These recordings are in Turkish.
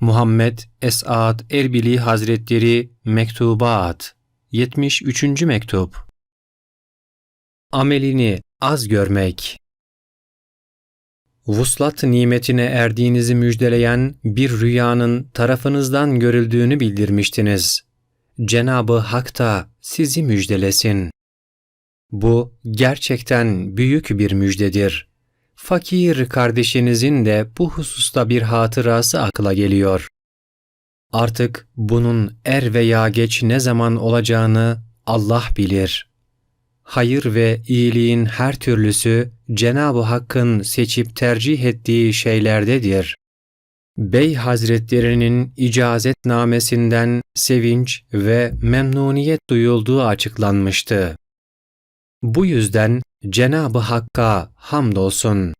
Muhammed Esad Erbili Hazretleri Mektubat 73. Mektup Amelini az görmek Vuslat nimetine erdiğinizi müjdeleyen bir rüyanın tarafınızdan görüldüğünü bildirmiştiniz. Cenabı Hak da sizi müjdelesin. Bu gerçekten büyük bir müjdedir. Fakir kardeşinizin de bu hususta bir hatırası akla geliyor. Artık bunun er veya geç ne zaman olacağını Allah bilir. Hayır ve iyiliğin her türlüsü Cenab-ı Hakk'ın seçip tercih ettiği şeylerdedir. Bey Hazretlerinin icazetnamesinden sevinç ve memnuniyet duyulduğu açıklanmıştı. Bu yüzden Cenab-ı Hakk'a hamdolsun.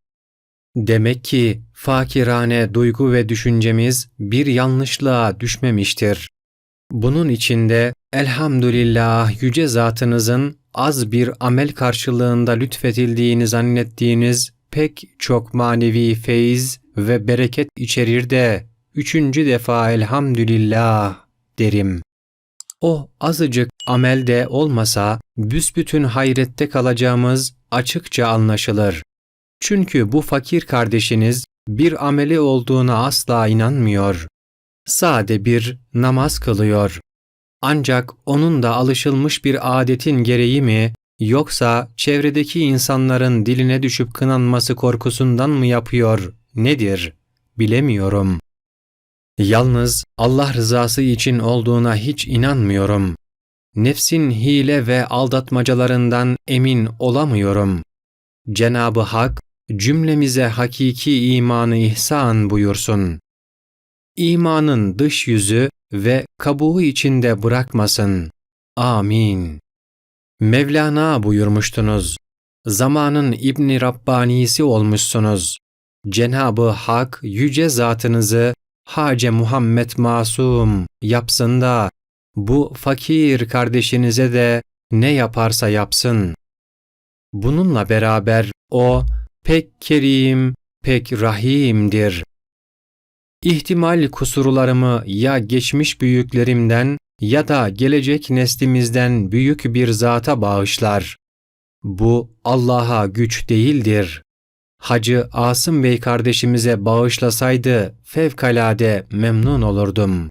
Demek ki fakirane duygu ve düşüncemiz bir yanlışlığa düşmemiştir. Bunun içinde elhamdülillah yüce zatınızın az bir amel karşılığında lütfedildiğini zannettiğiniz pek çok manevi feyiz ve bereket içerir de üçüncü defa elhamdülillah derim. O azıcık amelde olmasa büsbütün hayrette kalacağımız açıkça anlaşılır. Çünkü bu fakir kardeşiniz bir ameli olduğuna asla inanmıyor. Sade bir namaz kılıyor. Ancak onun da alışılmış bir adetin gereği mi yoksa çevredeki insanların diline düşüp kınanması korkusundan mı yapıyor, nedir? Bilemiyorum. Yalnız Allah rızası için olduğuna hiç inanmıyorum. Nefsin hile ve aldatmacalarından emin olamıyorum. Cenabı Hak cümlemize hakiki imanı ihsan buyursun. İmanın dış yüzü ve kabuğu içinde bırakmasın. Amin. Mevlana buyurmuştunuz. Zamanın İbni Rabbanisi olmuşsunuz. Cenabı Hak yüce zatınızı Hace Muhammed Masum yapsın da bu fakir kardeşinize de ne yaparsa yapsın. Bununla beraber o pek kerim, pek rahimdir. İhtimal kusurlarımı ya geçmiş büyüklerimden ya da gelecek neslimizden büyük bir zata bağışlar. Bu Allah'a güç değildir. Hacı Asım Bey kardeşimize bağışlasaydı fevkalade memnun olurdum.